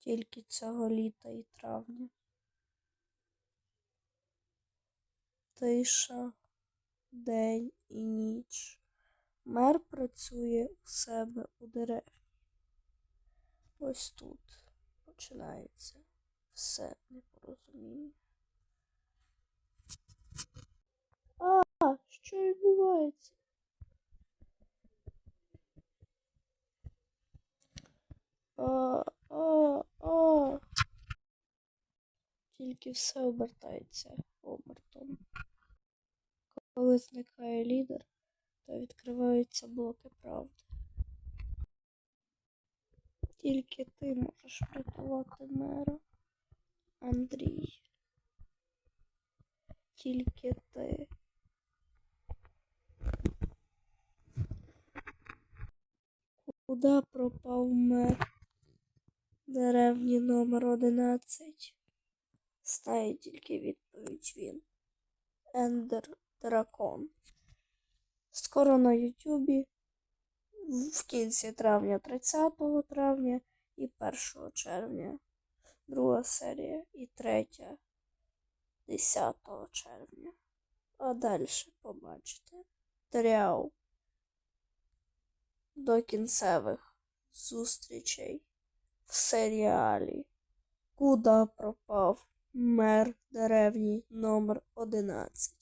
Тільки цього літа і травня. Тиша, день і ніч. Мер працює у себе у деревні. Ось тут починається все непорозуміння. А, що відбувається? А, а, а. Тільки все обертається обертом. Коли зникає лідер, то відкриваються блоки правди. Тільки ти можеш врятувати мера, Андрій. Тільки ти. Куда пропав мер деревні номер 11? Знає тільки відповідь він. Ендер Дракон. Скоро на Ютубі в кінці травня, 30 травня і 1 червня. Друга серія і третя 10 червня. А далі побачите. Тряу. До кінцевих зустрічей в серіалі. Куда пропав мер деревні номер 11